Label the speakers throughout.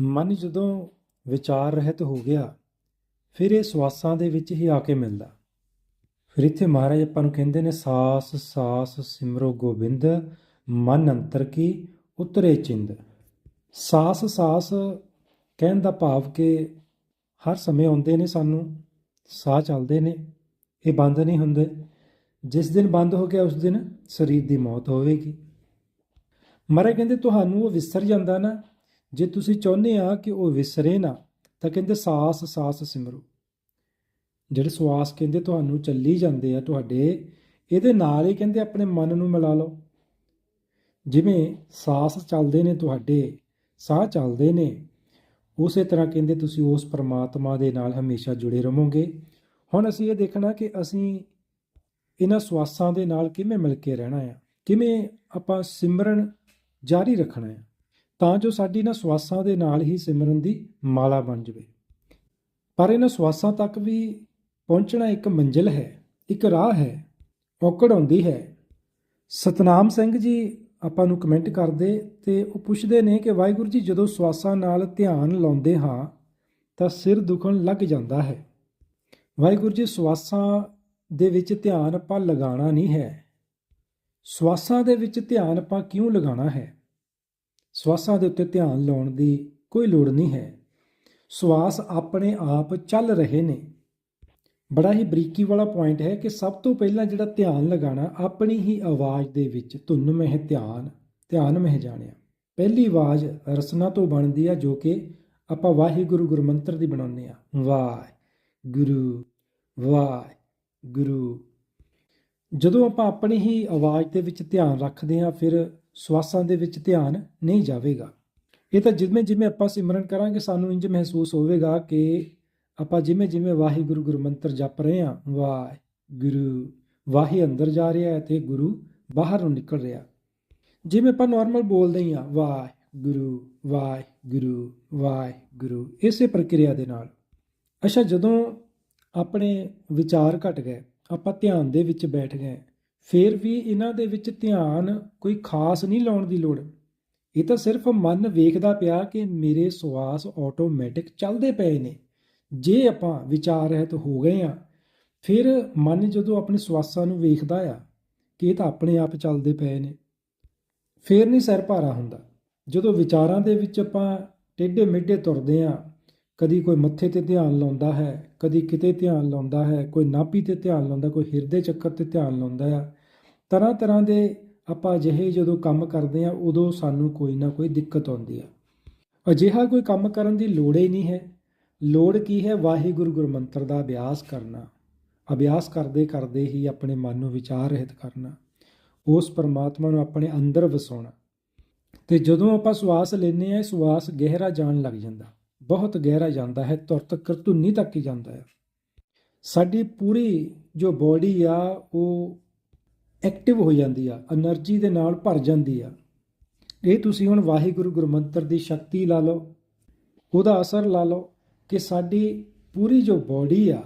Speaker 1: ਮਨ ਜਦੋਂ ਵਿਚਾਰ ਰਹਿਤ ਹੋ ਗਿਆ, ਫਿਰ ਇਹ ਸਵਾਸਾਂ ਦੇ ਵਿੱਚ ਹੀ ਆ ਕੇ ਮਿਲਦਾ। ਫਿਰ ਇੱਥੇ ਮਹਾਰਾਜ ਆਪਾਂ ਨੂੰ ਕਹਿੰਦੇ ਨੇ, ਸਾਸ ਸਾਸ ਸਿਮਰੋ ਗੋਬਿੰਦ, ਮਨ ਅੰਤਰ ਕੀ, ਉਤਰੇ ਚਿੰਦ। ਸਾਸ ਸਾਸ ਕਹਿਣ ਦਾ ਭਾਵ ਕਿ ਹਰ ਸਮੇਂ ਆਉਂਦੇ ਨੇ ਸਾਨੂੰ, ਸਾਹ ਚੱਲਦੇ ਨੇ, ਇਹ ਬੰਦ ਨਹੀਂ ਹੁੰਦੇ। ਜਿਸ ਦਿਨ ਬੰਦ ਹੋ ਗਿਆ, ਉਸ ਦਿਨ ਸਰੀਰ ਦੀ ਮੌਤ ਹੋਵੇਗੀ। ਮਹਾਰਾਜ ਕਹਿੰਦੇ, ਤੁਹਾਨੂੰ ਉਹ ਵਿਸਰ ਜਾਂਦਾ ਨਾ ਜੇ ਤੁਸੀਂ ਚਾਹੁੰਦੇ ਆ ਕਿ ਉਹ ਵਿਸਰੇ ਨਾ, ਤਾਂ ਕਹਿੰਦੇ ਸਾਸ ਸਾਸ ਸਿਮਰੋ। ਜਿਹੜੇ ਸਵਾਸ ਕਹਿੰਦੇ ਤੁਹਾਨੂੰ ਚੱਲੀ ਜਾਂਦੇ ਆ ਤੁਹਾਡੇ, ਇਹਦੇ ਨਾਲ ਹੀ ਕਹਿੰਦੇ ਆਪਣੇ ਮਨ ਨੂੰ ਮਿਲਾ ਲਓ। ਜਿਵੇਂ ਸਾਸ ਚੱਲਦੇ ਨੇ ਤੁਹਾਡੇ, ਸਾਹ ਚੱਲਦੇ ਨੇ, ਉਸੇ ਤਰ੍ਹਾਂ ਕਹਿੰਦੇ ਤੁਸੀਂ ਉਸ ਪਰਮਾਤਮਾ ਦੇ ਨਾਲ ਹਮੇਸ਼ਾ ਜੁੜੇ ਰਹੋਗੇ। ਹੁਣ ਅਸੀਂ ਇਹ ਦੇਖਣਾ ਕਿ ਅਸੀਂ ਇਹਨਾਂ ਸਵਾਸਾਂ ਦੇ ਨਾਲ ਕਿਵੇਂ ਮਿਲ ਕੇ ਰਹਿਣਾ ਆ, ਕਿਵੇਂ ਆਪਾਂ ਸਿਮਰਨ ਜਾਰੀ ਰੱਖਣਾ ਹੈ ਤਾਂ ਜੋ ਸਾਡੀ ਨਾ ਸਵਾਸਾਂ ਦੇ ਨਾਲ ਹੀ ਸਿਮਰਨ ਦੀ ਮਾਲਾ ਬਣ ਜਾਵੇ। ਪਰ ਇਹਨਾਂ ਸਵਾਸਾਂ ਤੱਕ ਵੀ ਪਹੁੰਚਣਾ ਇੱਕ ਮੰਜ਼ਿਲ ਹੈ, ਇੱਕ ਰਾਹ ਹੈ, ਔਕੜ ਆਉਂਦੀ ਹੈ। ਸਤਨਾਮ ਸਿੰਘ ਜੀ, ਆਪਾਂ ਨੂੰ ਕਮੈਂਟ ਕਰਦੇ ਤੇ ਉਹ ਪੁੱਛਦੇ ਨੇ ਕਿ ਵਾਹਿਗੁਰੂ ਜੀ, ਜਦੋਂ ਸਵਾਸਾਂ ਨਾਲ ਧਿਆਨ ਲਾਉਂਦੇ ਹਾਂ, ਤਾਂ ਸਿਰ ਦੁਖਣ ਲੱਗ ਜਾਂਦਾ ਹੈ। ਵਾਹਿਗੁਰੂ ਜੀ, ਸਵਾਸਾਂ ਦੇ ਵਿੱਚ ਧਿਆਨ ਆਪਾਂ ਲਗਾਉਣਾ ਨਹੀਂ ਹੈ। ਸਵਾਸਾਂ ਦੇ ਵਿੱਚ ਧਿਆਨ ਆਪਾਂ ਕਿਉਂ ਲਗਾਉਣਾ ਹੈ? ਸਵਾਸਾਂ ਦੇ ਉੱਤੇ ਧਿਆਨ ਲਾਉਣ ਦੀ ਕੋਈ ਲੋੜ ਨਹੀਂ ਹੈ। ਸਵਾਸ ਆਪਣੇ ਆਪ ਚੱਲ ਰਹੇ ਨੇ। ਬੜਾ ਹੀ ਬਰੀਕੀ ਵਾਲਾ ਪੁਆਇੰਟ ਹੈ ਕਿ ਸਭ ਤੋਂ ਪਹਿਲਾਂ ਜਿਹੜਾ ਧਿਆਨ ਲਗਾਉਣਾ, ਆਪਣੀ ਹੀ ਆਵਾਜ਼ ਦੇ ਵਿੱਚ ਧੁਨ ਮਹਿ ਧਿਆਨ ਧਿਆਨ ਮਹਿ ਜਾਣਿਆ। ਪਹਿਲੀ ਆਵਾਜ਼ ਰਸਨਾ ਤੋਂ ਬਣਦੀ ਆ ਜੋ ਕਿ ਆਪਾਂ ਵਾਹਿਗੁਰੂ ਗੁਰਮੰਤਰ ਦੀ ਬਣਾਉਂਦੇ ਆ। ਵਾਹਿ ਗੁਰੂ ਵਾਹਿ ਗੁਰੂ ਜਦੋਂ ਆਪਾਂ ਆਪਣੀ ਹੀ ਆਵਾਜ਼ ਦੇ ਵਿੱਚ ਧਿਆਨ ਰੱਖਦੇ ਹਾਂ ਫਿਰ ਸਵਾਸਾਂ ਦੇ ਵਿੱਚ ਧਿਆਨ ਨਹੀਂ ਜਾਵੇਗਾ। ਇਹ ਤਾਂ ਜਿਵੇਂ ਜਿਵੇਂ ਆਪਾਂ ਸਿਮਰਨ ਕਰਾਂਗੇ, ਸਾਨੂੰ ਇੰਜ ਮਹਿਸੂਸ ਹੋਵੇਗਾ ਕਿ ਆਪਾਂ ਜਿਵੇਂ ਜਿਵੇਂ ਵਾਹਿਗੁਰੂ ਗੁਰਮੰਤਰ ਜਪ ਰਹੇ ਹਾਂ, ਵਾਹਿਗੁਰੂ ਵਾਹੀ ਅੰਦਰ ਜਾ ਰਿਹਾ ਹੈ ਤੇ ਗੁਰੂ ਬਾਹਰ ਨੂੰ ਨਿਕਲ ਰਿਹਾ। ਜਿਵੇਂ ਆਪਾਂ ਨਾਰਮਲ ਬੋਲਦੇ ਹੀ ਆ ਵਾਹਿਗੁਰੂ ਵਾਹਿਗੁਰੂ ਵਾਹਿਗੁਰੂ, ਇਸੇ ਪ੍ਰਕਿਰਿਆ ਦੇ ਨਾਲ। ਅੱਛਾ, ਜਦੋਂ ਆਪਣੇ ਵਿਚਾਰ ਘਟ ਗਏ, ਆਪਾਂ ਧਿਆਨ ਦੇ ਵਿੱਚ ਬੈਠ ਗਏ ਫਿਰ ਵੀ ਇਹਨਾਂ ਦੇ ਵਿੱਚ ਧਿਆਨ ਕੋਈ ਖਾਸ ਨਹੀਂ ਲਾਉਣ ਦੀ ਲੋੜ। ਇਹ ਤਾਂ ਸਿਰਫ ਮਨ ਵੇਖਦਾ ਪਿਆ ਕਿ ਮੇਰੇ ਸਵਾਸ ਆਟੋਮੈਟਿਕ ਚੱਲਦੇ ਪਏ ਨੇ। ਜੇ ਆਪਾਂ ਵਿਚਾਰ ਰਹਿਤ ਹੋ ਗਏ ਆ ਫਿਰ ਮਨ ਜਦੋਂ ਆਪਣੇ ਸਵਾਸਾਂ ਨੂੰ ਵੇਖਦਾ ਆ, ਕਿ ਇਹ ਤਾਂ ਆਪਣੇ ਆਪ ਚੱਲਦੇ ਪਏ ਨੇ। ਫਿਰ ਨਹੀਂ ਸਿਰ ਭਾਰਾ ਹੁੰਦਾ। ਜਦੋਂ ਵਿਚਾਰਾਂ ਦੇ ਵਿੱਚ ਆਪਾਂ ਟੇਢੇ ਮਿੱਢੇ ਤੁਰਦੇ ਆ ਕਦੀ ਕੋਈ ਮੱਥੇ ਤੇ ਧਿਆਨ ਲਾਉਂਦਾ ਹੈ, ਕਦੀ ਕਿਤੇ ਧਿਆਨ ਲਾਉਂਦਾ ਹੈ, ਕੋਈ ਨਾਪੀ ਤੇ ਧਿਆਨ ਲਾਉਂਦਾ, ਕੋਈ ਹਿਰਦੇ ਚੱਕਰ ਤੇ ਧਿਆਨ ਲਾਉਂਦਾ ਆ। ਤਰ੍ਹਾਂ ਤਰ੍ਹਾਂ ਦੇ ਆਪਾਂ ਅਜਿਹੇ ਜਦੋਂ ਕੰਮ ਕਰਦੇ ਆ ਉਦੋਂ ਸਾਨੂੰ ਕੋਈ ਨਾ ਕੋਈ ਦਿੱਕਤ ਆਉਂਦੀ ਆ। ਅਜਿਹਾ ਕੋਈ ਕੰਮ ਕਰਨ ਦੀ ਲੋੜ ਹੀ ਨਹੀਂ ਹੈ। ਲੋੜ ਕੀ ਹੈ? ਵਾਹਿਗੁਰੂ ਗੁਰਮੰਤਰ ਦਾ ਅਭਿਆਸ ਕਰਨਾ। ਅਭਿਆਸ ਕਰਦੇ ਕਰਦੇ ਹੀ ਆਪਣੇ ਮਨ ਨੂੰ ਵਿਚਾਰ ਰਹਿਤ ਕਰਨਾ। ਉਸ ਪਰਮਾਤਮਾ ਨੂੰ ਆਪਣੇ ਅੰਦਰ ਵਸਾਉਣਾ। ਤੇ ਜਦੋਂ ਆਪਾਂ ਸਵਾਸ ਲੈਨੇ ਆ ਸਵਾਸ ਗਹਿਰਾ ਜਾਣ ਲੱਗ ਜਾਂਦਾ। ਬਹੁਤ ਗਹਿਰਾ ਜਾਂਦਾ ਹੈ, ਤੁਰ ਤੱਕ ਕਰਤੂਨੀ ਤੱਕ ਹੀ ਜਾਂਦਾ ਹੈ। ਸਾਡੀ ਪੂਰੀ ਜੋ ਬੋਡੀ ਆ, ਉਹ ਐਕਟਿਵ ਹੋ ਜਾਂਦੀ ਆ એનર્ਜੀ ਦੇ ਨਾਲ ਭਰ ਜਾਂਦੀ ਆ। ਇਹ ਤੁਸੀਂ ਹੁਣ ਵਾਹਿਗੁਰੂ ਗੁਰਮੰਤਰ ਦੀ ਸ਼ਕਤੀ ਲਾ ਲਓ, ਉਹਦਾ ਅਸਰ ਲਾ ਲਓ ਕਿ ਸਾਡੀ ਪੂਰੀ ਜੋ ਬੋਡੀ ਆ,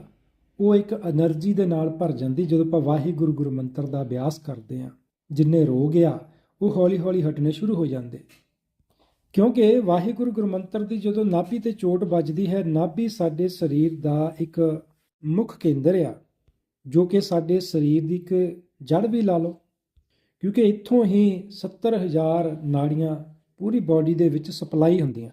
Speaker 1: ਉਹ ਇੱਕ એનર્ਜੀ ਦੇ ਨਾਲ ਭਰ ਜਾਂਦੀ, ਜਦੋਂ ਆਪਾਂ ਵਾਹਿਗੁਰੂ ਗੁਰਮੰਤਰ ਦਾ ਅਭਿਆਸ ਕਰਦੇ ਆ। ਜਿੰਨੇ ਰੋਗ ਆ, ਉਹ ਹੌਲੀ-ਹੌਲੀ ਹਟਣੇ ਸ਼ੁਰੂ ਹੋ ਜਾਂਦੇ। ਕਿਉਂਕਿ ਵਾਹਿਗੁਰੂ ਗੁਰਮੰਤਰ ਦੀ ਜਦੋਂ ਨਾਭੀ ਤੇ ਚੋਟ ਵੱਜਦੀ ਹੈ, ਨਾਭੀ ਸਾਡੇ ਸਰੀਰ ਦਾ ਇੱਕ ਮੁੱਖ ਕੇਂਦਰ ਆ, ਜੋ ਕਿ ਸਾਡੇ ਸਰੀਰ ਦੀ ਇੱਕ ਜੜ ਵੀ ਲਾ ਲਓ। ਕਿਉਂਕਿ ਇੱਥੋਂ ਹੀ 70000 ਨਾੜੀਆਂ ਪੂਰੀ ਬਾਡੀ ਦੇ ਵਿੱਚ ਸਪਲਾਈ ਹੁੰਦੀਆਂ।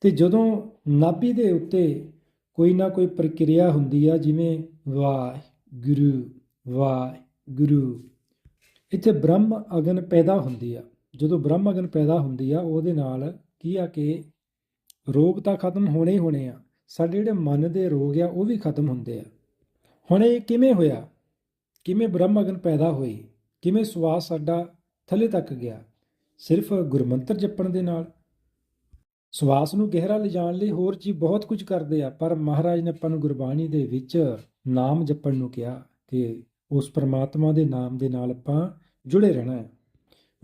Speaker 1: ਤੇ ਜਦੋਂ ਨਾਭੀ ਦੇ ਉੱਤੇ ਕੋਈ ਨਾ ਕੋਈ ਪ੍ਰਕਿਰਿਆ ਹੁੰਦੀ ਆ, ਜਿਵੇਂ ਵਾਹਿਗੁਰੂ ਵਾਹਿਗੁਰੂ, ਇੱਥੇ ਬ੍ਰਹਮ ਅਗਨ ਪੈਦਾ ਹੁੰਦੀ ਆ। ਜਦੋਂ ਬ੍ਰਹਮ ਅਗਨ ਪੈਦਾ ਹੁੰਦੀ ਆ, ਉਹਦੇ ਨਾਲ ਕੀ ਆ ਕਿ ਰੋਗ ਤਾਂ ਖਤਮ ਹੋਣੇ ਹੀ ਹੋਣੇ ਆ, ਸਾਡੇ ਜਿਹੜੇ ਮਨ ਦੇ ਰੋਗ ਆ, ਉਹ ਵੀ ਖਤਮ ਹੁੰਦੇ ਆ। ਹੁਣ ਇਹ ਕਿਵੇਂ ਹੋਇਆ? ਕਿਵੇਂ ਬ੍ਰਹਮ ਅਗਨ ਪੈਦਾ ਹੋਈ? ਕਿਵੇਂ ਸਵਾਸ ਸਾਡਾ ਥੱਲੇ ਤੱਕ ਗਿਆ? ਸਿਰਫ ਗੁਰਮੰਤਰ ਜਪਣ ਦੇ ਨਾਲ? ਸਵਾਸ ਨੂੰ ਗਹਿਰਾ ਲਿਜਾਣ ਲਈ ਹੋਰ ਜੀ ਬਹੁਤ ਕੁਝ ਕਰਦੇ ਆ, ਪਰ ਮਹਾਰਾਜ ਨੇ ਆਪਾਂ ਨੂੰ ਗੁਰਬਾਣੀ ਦੇ ਵਿੱਚ ਨਾਮ ਜਪਣ ਨੂੰ ਕਿਹਾ ਕਿ ਉਸ ਪਰਮਾਤਮਾ ਦੇ ਨਾਮ ਦੇ ਨਾਲ ਆਪਾਂ ਜੁੜੇ ਰਹਿਣਾ ਹੈ।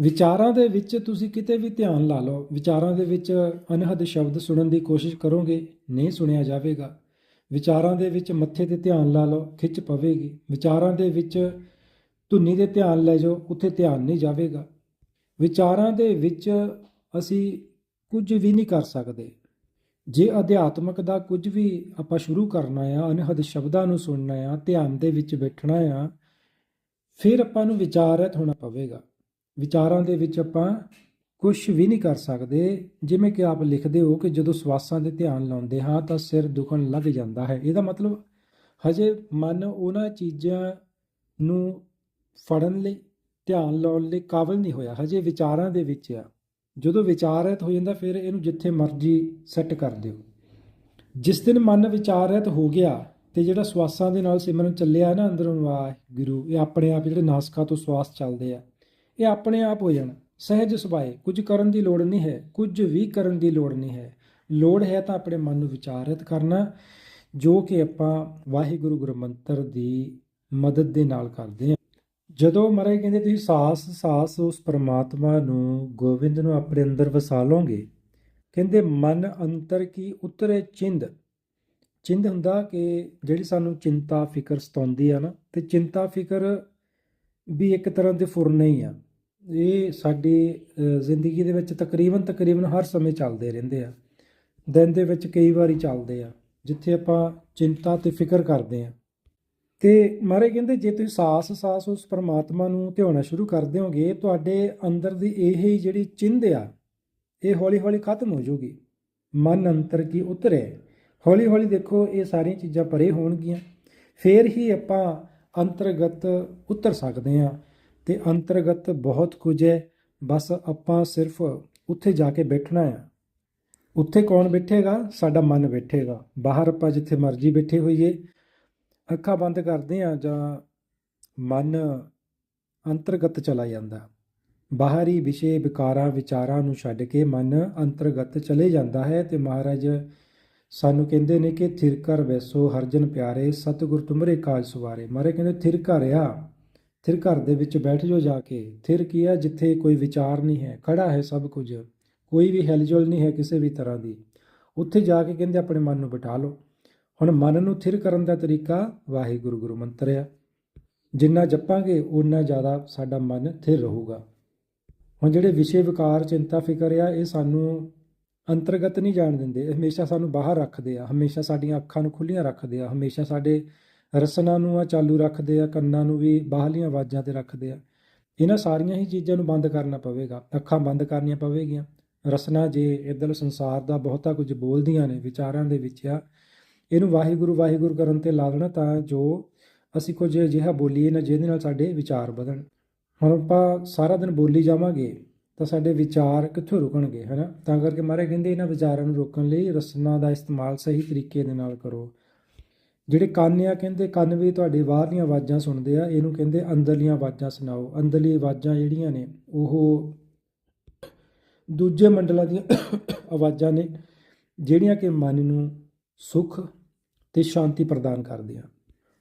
Speaker 1: ਵਿਚਾਰਾਂ ਦੇ ਵਿੱਚ ਤੁਸੀਂ ਕਿਤੇ ਵੀ ਧਿਆਨ ਲਾ ਲਓ, ਵਿਚਾਰਾਂ ਦੇ ਵਿੱਚ ਅਨਹਦ ਸ਼ਬਦ ਸੁਣਨ ਦੀ ਕੋਸ਼ਿਸ਼ ਕਰੋਗੇ, ਨਹੀਂ ਸੁਣਿਆ ਜਾਵੇਗਾ। ਵਿਚਾਰਾਂ ਦੇ ਵਿੱਚ ਮੱਥੇ ਤੇ ਧਿਆਨ ਲਾ ਲਓ, ਖਿੱਚ ਪਵੇਗੀ। ਵਿਚਾਰਾਂ ਦੇ ਵਿੱਚ ਧੁਨੀ ਦੇ ਧਿਆਨ ਲੈ ਜਾਓ, ਉੱਥੇ ਧਿਆਨ ਨਹੀਂ ਜਾਵੇਗਾ। ਵਿਚਾਰਾਂ ਦੇ ਵਿੱਚ ਅਸੀਂ ਕੁਝ ਵੀ ਨਹੀਂ ਕਰ ਸਕਦੇ। ਜੇ ਅਧਿਆਤਮਕ ਦਾ ਕੁਝ ਵੀ ਆਪਾਂ ਸ਼ੁਰੂ ਕਰਨਾ ਆ, ਅਨਹਦ ਸ਼ਬਦਾਂ ਨੂੰ ਸੁਣਨਾ ਆ, ਧਿਆਨ ਦੇ ਵਿੱਚ ਬੈਠਣਾ ਆ, ਫਿਰ ਆਪਾਂ ਨੂੰ ਵਿਚਾਰਤ ਹੋਣਾ ਪਵੇਗਾ। ਵਿਚਾਰਾਂ ਦੇ ਵਿੱਚ ਆਪਾਂ ਕੁਝ ਵੀ ਨਹੀਂ ਕਰ ਸਕਦੇ। ਜਿਵੇਂ ਕਿ ਆਪ ਲਿਖਦੇ ਹੋ ਕਿ ਜਦੋਂ ਸਵਾਸਾਂ ਦੇ ਧਿਆਨ ਲਾਉਂਦੇ ਹਾਂ ਤਾਂ ਸਿਰ ਦੁਖਣ ਲੱਗ ਜਾਂਦਾ ਹੈ। ਇਹਦਾ ਮਤਲਬ ਹਜੇ ਮਨ ਉਹਨਾਂ ਚੀਜ਼ਾਂ ਨੂੰ ਫੜਨ ਲਈ, ਧਿਆਨ ਲਾਉਣ ਲਈ ਕਾਬਲ ਨਹੀਂ ਹੋਇਆ। ਹਜੇ ਵਿਚਾਰਾਂ ਦੇ ਵਿੱਚ ਆ। ਜਦੋਂ ਵਿਚਾਰਤ ਹੋ ਜਾਂਦਾ, ਫਿਰ ਇਹਨੂੰ ਜਿੱਥੇ ਮਰਜ਼ੀ ਸੈੱਟ ਕਰ ਦਿਓ। ਜਿਸ ਦਿਨ ਮਨ ਵਿਚਾਰਤ ਹੋ ਗਿਆ ਤੇ ਜਿਹੜਾ ਸਵਾਸਾਂ ਦੇ ਨਾਲ ਸਿਮਰਨ ਚੱਲਿਆ ਨਾ ਅੰਦਰੋਂ, ਵਾਹਿਗੁਰੂ, ਇਹ ਆਪਣੇ ਆਪ ਜਿਹੜੇ ਨਾਸਕਾ ਤੋਂ ਸਵਾਸ ਚੱਲਦੇ ਆ। ਇਹ ਆਪਣੇ ਆਪ ਹੋ ਜਾਣ। ਸਹਿਜ ਸੁਭਾਏ ਕੁਝ ਕਰਨ ਦੀ ਲੋੜ ਨਹੀਂ ਹੈ, ਕੁਝ ਵੀ ਕਰਨ ਦੀ ਲੋੜ ਨਹੀਂ ਹੈ। ਲੋੜ ਹੈ ਤਾਂ ਆਪਣੇ ਮਨ ਨੂੰ ਵਿਚਾਰਿਤ ਕਰਨਾ, ਜੋ ਕਿ ਆਪਾਂ ਵਾਹਿਗੁਰੂ ਗੁਰਮੰਤਰ ਦੀ ਮਦਦ ਦੇ ਨਾਲ ਕਰਦੇ ਹਾਂ। ਜਦੋਂ ਮਰੇ ਕਹਿੰਦੇ, ਤੁਸੀਂ ਸਾਸ ਸਾਸ ਉਸ ਪਰਮਾਤਮਾ ਨੂੰ, ਗੋਬਿੰਦ ਨੂੰ ਆਪਣੇ ਅੰਦਰ ਵਸਾ ਲਓਗੇ। ਕਹਿੰਦੇ, ਮਨ ਅੰਤਰ ਕੀ ਉਤਰੇ ਚਿੰਦ? ਚਿੰਦ ਹੁੰਦਾ ਕਿ ਜਿਹੜੀ ਸਾਨੂੰ ਚਿੰਤਾ, ਫਿਕਰ ਸਤਾਉਂਦੀ ਆ ਨਾ, ਤੇ ਚਿੰਤਾ, ਫਿਕਰ ਵੀ ਇੱਕ ਤਰ੍ਹਾਂ ਦੇ ਫੁਰਨੇ ਹੀ ਆ। ਇਹ ਸਾਡੀ ਜ਼ਿੰਦਗੀ ਦੇ ਵਿੱਚ ਤਕਰੀਬਨ ਤਕਰੀਬਨ ਹਰ ਸਮੇਂ ਚੱਲਦੇ ਰਹਿੰਦੇ ਆ। ਦਿਨ ਦੇ ਵਿੱਚ ਕਈ ਵਾਰੀ ਚੱਲਦੇ ਆ, ਜਿੱਥੇ ਆਪਾਂ ਚਿੰਤਾ ਤੇ ਫਿਕਰ ਕਰਦੇ ਆ। ਤੇ ਮਹਾਰਾਜ ਕਹਿੰਦੇ, ਜੇ ਤੁਸੀਂ ਸਾਸ ਸਾਸ ਉਸ ਪਰਮਾਤਮਾ ਨੂੰ ਧਿਆਉਣਾ ਸ਼ੁਰੂ ਕਰ ਦਿਓਗੇ, ਤੁਹਾਡੇ ਅੰਦਰ ਦੀ ਇਹ ਹੀ ਜਿਹੜੀ ਚਿੰਦ ਆ, ਇਹ ਹੌਲੀ ਹੌਲੀ ਖਤਮ ਹੋ ਜਾਊਗੀ। ਮਨ ਅੰਤਰ ਕੀ ਉਤਰੇ? ਹੌਲੀ ਹੌਲੀ ਦੇਖੋ, ਇਹ ਸਾਰੀਆਂ ਚੀਜ਼ਾਂ ਪਰੇ ਹੋਣਗੀਆਂ। ਫੇਰ ਹੀ ਆਪਾਂ ਅੰਤਰਗਤ ਉਤਰ ਸਕਦੇ ਹਾਂ ਤੇ ਅੰਤਰਗਤ ਬਹੁਤ ਕੁਝ ਹੈ। ਬਸ ਆਪਾਂ ਸਿਰਫ ਉੱਥੇ ਜਾ ਕੇ ਬੈਠਣਾ ਆ। ਉੱਥੇ ਕੌਣ ਬੈਠੇਗਾ? ਸਾਡਾ ਮਨ ਬੈਠੇਗਾ। ਬਾਹਰ ਆਪਾਂ ਜਿੱਥੇ ਮਰਜ਼ੀ ਬੈਠੇ ਹੋਈਏ। ਅੱਖਾਂ ਬੰਦ ਕਰਦੇ ਆ ਜਾਂ ਮਨ ਅੰਤਰਗਤ ਚਲਾ ਜਾਂਦਾ। ਬਾਹਰੀ ਵਿਸ਼ੇ ਵਿਕਾਰਾਂ ਵਿਚਾਰਾਂ ਨੂੰ ਛੱਡ ਕੇ ਮਨ ਅੰਤਰਗਤ ਚਲੇ ਜਾਂਦਾ ਹੈ ਤੇ ਮਹਾਰਾਜ ਸਾਨੂੰ ਕਹਿੰਦੇ ਨੇ ਕਿ ਥਿਰ ਕਰ ਵੈਸੋ ਹਰਜਨ ਪਿਆਰੇ, ਸਤਿਗੁਰ ਤੁਮਰੇ ਕਾਜ ਸਵਾਰੇ। ਮਹਾਰਾਜ ਕਹਿੰਦੇ ਥਿਰ ਘਰ ਆ। ਥਿਰ ਘਰ ਦੇ ਵਿੱਚ ਬੈਠ ਜਾਓ ਜਾ ਕੇ, ਥਿਰ ਕੀ ਆ ਜਿੱਥੇ ਕੋਈ ਵਿਚਾਰ ਨਹੀਂ ਹੈ, ਖੜਾ ਹੈ ਸਭ ਕੁਝ। ਕੋਈ ਵੀ ਹਿਲਜੁਲ ਨਹੀਂ ਹੈ ਕਿਸੇ ਵੀ ਤਰ੍ਹਾਂ ਦੀ। ਉੱਥੇ ਜਾ ਕੇ ਕਹਿੰਦੇ ਆਪਣੇ ਮਨ ਨੂੰ ਬਿਠਾ ਲਓ। ਹੁਣ ਮਨ ਨੂੰ ਥਿਰ ਕਰਨ ਦਾ ਤਰੀਕਾ ਵਾਹਿਗੁਰੂ ਗੁਰੂ ਮੰਤਰ ਆ। ਜਿੰਨਾ ਜਪਾਂਗੇ ਉਨਾ ਜ਼ਿਆਦਾ ਸਾਡਾ ਮਨ ਥਿਰ ਰਹੂਗਾ। ਹੁਣ ਜਿਹੜੇ ਵਿਸ਼ੇ ਵਿਕਾਰ, ਚਿੰਤਾ, ਫਿਕਰ ਆ, ਇਹ ਸਾਨੂੰ ਅੰਤਰਗਤ ਨਹੀਂ ਜਾਣ ਦਿੰਦੇ। ਹਮੇਸ਼ਾ ਸਾਨੂੰ ਬਾਹਰ ਰੱਖਦੇ ਆ। ਹਮੇਸ਼ਾ ਸਾਡੀਆਂ ਅੱਖਾਂ ਨੂੰ ਖੁੱਲੀਆਂ ਰੱਖਦੇ ਆ। ਹਮੇਸ਼ਾ ਸਾਡੇ ਰਸਨਾ ਨੂੰ ਆ ਚਾਲੂ ਰੱਖਦੇ ਆ, ਕੰਨਾਂ ਨੂੰ ਵੀ ਬਾਹਰਲੀਆਂ ਆਵਾਜ਼ਾਂ ਤੇ ਰੱਖਦੇ ਆ। ਇਹਨਾਂ ਸਾਰੀਆਂ ਹੀ ਚੀਜ਼ਾਂ ਨੂੰ ਬੰਦ ਕਰਨਾ ਪਵੇਗਾ। ਅੱਖਾਂ ਬੰਦ ਕਰਨੀਆਂ ਪਵੇਗੀਆਂ। ਰਸਨਾ ਜੇ ਇੱਧਰ ਸੰਸਾਰ ਦਾ ਬਹੁਤਾ ਕੁਝ ਬੋਲਦੀਆਂ ਨੇ, ਵਿਚਾਰਾਂ ਦੇ ਵਿੱਚ ਆ, ਇਹਨੂੰ ਵਾਹਿਗੁਰੂ ਵਾਹਿਗੁਰੂ ਕਰਨ ਤੇ ਲਾ ਦੇਣਾ ਤਾਂ ਜੋ ਅਸੀਂ ਕੁਝ ਅਜਿਹਾ ਬੋਲੀਏ ਨਾ ਜਿਹਦੇ ਨਾਲ ਸਾਡੇ ਵਿਚਾਰ ਵਧਣ। ਹੁਣ ਆਪਾਂ ਸਾਰਾ ਦਿਨ ਬੋਲੀ ਜਾਵਾਂਗੇ ਤਾਂ ਸਾਡੇ ਵਿਚਾਰ ਕਿੱਥੋਂ ਰੁਕਣਗੇ, ਹਨਾ? ਤਾਂ ਕਰਕੇ ਮਾਰੇ ਕਹਿੰਦੇ ਇਹਨਾਂ ਵਿਚਾਰਾਂ ਨੂੰ ਰੋਕਣ ਲਈ ਰਸਨਾ ਦਾ ਇਸਤੇਮਾਲ ਸਹੀ ਤਰੀਕੇ ਦੇ ਨਾਲ ਕਰੋ। ਜਿਹੜੇ ਕੰਨ ਆ, ਕਹਿੰਦੇ ਕੰਨ ਵੀ ਤੁਹਾਡੇ ਬਾਹਰਲੀਆਂ ਆਵਾਜ਼ਾਂ ਸੁਣਦੇ ਆ, ਇਹਨੂੰ ਕਹਿੰਦੇ ਅੰਦਰਲੀਆਂ ਆਵਾਜ਼ਾਂ ਸੁਣਾਓ। ਅੰਦਰਲੀ ਆਵਾਜ਼ਾਂ ਜਿਹੜੀਆਂ ਨੇ, ਉਹ ਦੂਜੇ ਮੰਡਲਾਂ ਦੀਆਂ ਆਵਾਜ਼ਾਂ ਨੇ, ਜਿਹੜੀਆਂ ਕਿ ਮਨ ਨੂੰ ਸੁੱਖ ਤੇ ਸ਼ਾਂਤੀ ਪ੍ਰਦਾਨ ਕਰਦੀਆਂ।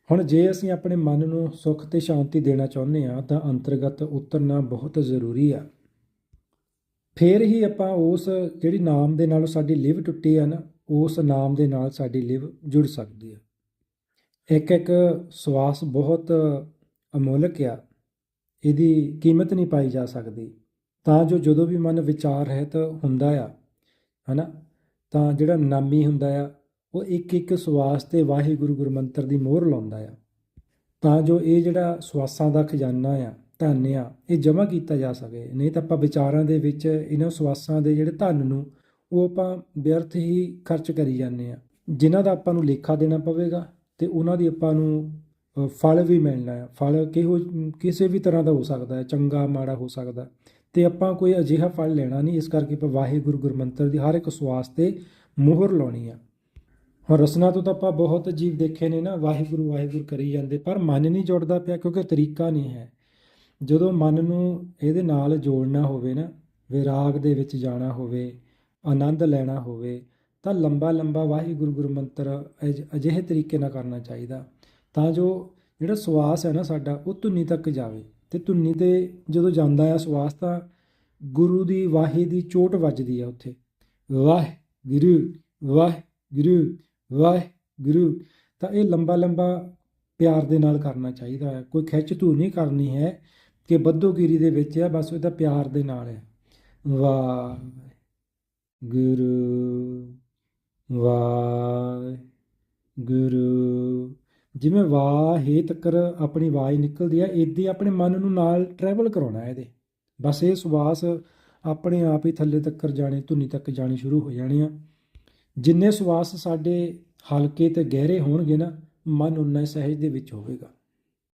Speaker 1: ਹੁਣ ਜੇ ਅਸੀਂ ਆਪਣੇ ਮਨ ਨੂੰ ਸੁੱਖ ਤੇ ਸ਼ਾਂਤੀ ਦੇਣਾ ਚਾਹੁੰਦੇ ਆ ਤਾਂ ਅੰਤਰਗਤ ਉਤਰਨਾ ਬਹੁਤ ਜ਼ਰੂਰੀ ਆ। ਫੇਰ ਹੀ ਆਪਾਂ ਉਸ ਜਿਹੜੀ ਨਾਮ ਦੇ ਨਾਲ ਸਾਡੀ ਲਿਵ ਟੁੱਟੀ ਆ ਨਾ, ਉਸ ਨਾਮ ਦੇ ਨਾਲ ਸਾਡੀ ਲਿਵ ਜੁੜ ਸਕਦੀ ਹੈ ਇੱਕ ਇੱਕ ਸਵਾਸ ਬਹੁਤ ਅਮੋਲਕ ਆ, ਇਹਦੀ ਕੀਮਤ ਨਹੀਂ ਪਾਈ ਜਾ ਸਕਦੀ। ਤਾਂ ਜੋ ਜਦੋਂ ਵੀ ਮਨ ਵਿਚਾਰ ਰਹਿਤ ਹੁੰਦਾ ਆ, ਹਨਾ, ਤਾਂ ਜਿਹੜਾ ਨਾਮੀ ਹੁੰਦਾ ਆ, ਉਹ ਇੱਕ ਇੱਕ ਸਵਾਸ ਤੇ ਵਾਹਿਗੁਰੂ ਗੁਰਮੰਤਰ ਦੀ ਮੋਹਰ ਲਾਉਂਦਾ ਆ। ਤਾਂ ਜੋ ਇਹ ਜਿਹੜਾ ਸਵਾਸਾਂ ਦਾ ਖਜ਼ਾਨਾ ਆ, ਧਨ ਆ, ਇਹ ਜਮ੍ਹਾਂ ਕੀਤਾ ਜਾ ਸਕੇ। ਨਹੀਂ ਤਾਂ ਆਪਾਂ ਵਿਚਾਰਾਂ ਦੇ ਵਿੱਚ ਇਹਨਾਂ ਸਵਾਸਾਂ ਦੇ ਜਿਹੜੇ ਧਨ ਨੂੰ, ਉਹ ਆਪਾਂ ਵਿਅਰਥ ਹੀ ਖਰਚ ਕਰੀ ਜਾਂਦੇ ਆ। ਜਿਨ੍ਹਾਂ ਦਾ ਆਪਾਂ ਨੂੰ ਲੇਖਾ ਦੇਣਾ ਪਵੇਗਾ ਅਤੇ ਉਹਨਾਂ ਦੀ ਆਪਾਂ ਨੂੰ ਫਲ ਵੀ ਮਿਲਣਾ ਹੈ। ਫਲ ਕਿਹੋ, ਕਿਸੇ ਵੀ ਤਰ੍ਹਾਂ ਦਾ ਹੋ ਸਕਦਾ ਹੈ, ਚੰਗਾ, ਮਾੜਾ ਹੋ ਸਕਦਾ ਅਤੇ ਆਪਾਂ ਕੋਈ ਅਜਿਹਾ ਫਲ ਲੈਣਾ ਨਹੀਂ, ਇਸ ਕਰਕੇ ਆਪਾਂ ਵਾਹਿਗੁਰੂ ਗੁਰਮੰਤਰ ਦੀ ਹਰ ਇੱਕ ਸਵਾਸ ਤੇ ਮੋਹਰ ਲਾਉਣੀ ਆ। ਹੁਣ ਰਸਨਾ ਤੋਂ ਤਾਂ ਆਪਾਂ ਬਹੁਤ ਜੀਵ ਦੇਖੇ ਨੇ ਨਾ, ਵਾਹਿਗੁਰੂ ਵਾਹਿਗੁਰੂ ਕਰੀ ਜਾਂਦੇ, ਪਰ ਮਨ ਨਹੀਂ ਜੁੜਦਾ ਪਿਆ ਕਿਉਂਕਿ ਤਰੀਕਾ ਨਹੀਂ ਹੈ। ਜਦੋਂ ਮਨ ਨੂੰ ਇਹਦੇ ਨਾਲ ਜੋੜਨਾ ਹੋਵੇ ਨਾ, ਵਿਰਾਗ ਦੇ ਵਿੱਚ ਜਾਣਾ ਹੋਵੇ, ਆਨੰਦ ਲੈਣਾ ਹੋਵੇ ਤਾਂ ਲੰਬਾ ਲੰਬਾ ਵਾਹਿਗੁਰੂ ਗੁਰੂ ਮੰਤਰ ਅਜ- ਅਜਿਹੇ ਤਰੀਕੇ ਨਾਲ ਕਰਨਾ ਚਾਹੀਦਾ। ਤਾਂ ਜੋ ਜਿਹੜਾ ਸਵਾਸ ਹੈ ਨਾ ਸਾਡਾ, ਉਹ ਧੁਨੀ ਤੱਕ ਜਾਵੇ। ਤੇ ਧੁਨੀ ਤੇ ਜਦੋਂ ਜਾਂਦਾ ਆ ਸਵਾਸ ਤਾਂ ਗੁਰੂ ਦੀ ਵਾਹੀ ਦੀ ਚੋਟ ਵੱਜਦੀ ਆ ਉੱਥੇ। ਵਾਹ ਗਿਰ ਵਾਹ ਵਾਹਿਗੁਰੂ ਵਾਹਿਗੁਰੂ ਵਾਹਿਗੁਰੂ। ਤਾਂ ਇਹ ਲੰਬਾ ਲੰਬਾ ਪਿਆਰ ਦੇ ਨਾਲ ਕਰਨਾ ਚਾਹੀਦਾ ਹੈ ਕੋਈ ਖਿੱਚ ਧੂ ਨਹੀਂ ਕਰਨੀ ਹੈ ਕਿ ਬੱਦੋਗਿਰੀ ਦੇ ਵਿੱਚ ਹੈ ਬਸ ਉਹਦਾ ਪਿਆਰ ਦੇ ਨਾਲ ਹੈ ਵਾਹ ਗੁਰੂ ਵਾਹਿਗੁਰੂ। ਜਿਵੇਂ ਵਾਹ ਹੇ ਤੱਕਰ ਆਪਣੀ ਆਵਾਜ਼ ਨਿਕਲਦੀ ਹੈ ਇਦਾਂ ਆਪਣੇ ਮਨ ਨੂੰ ਨਾਲ ਟਰੈਵਲ ਕਰਾਉਣਾ ਹੈ ਇਹਦੇ। ਬਸ ਇਹ ਸੁਵਾਸ ਆਪਣੇ ਆਪ ਹੀ ਥੱਲੇ ਤੱਕਰ ਜਾਣੇ, ਧੁਨੀ ਤੱਕ ਜਾਣੀ ਸ਼ੁਰੂ ਹੋ ਜਾਣੇ ਆ। ਜਿੰਨੇ ਸਵਾਸ ਸਾਡੇ ਹਲਕੇ ਤੇ ਗਹਿਰੇ ਹੋਣਗੇ ਨਾ, ਮਨ ਉਨਾ ਸਹਿਜ ਦੇ ਵਿੱਚ ਹੋਵੇਗਾ।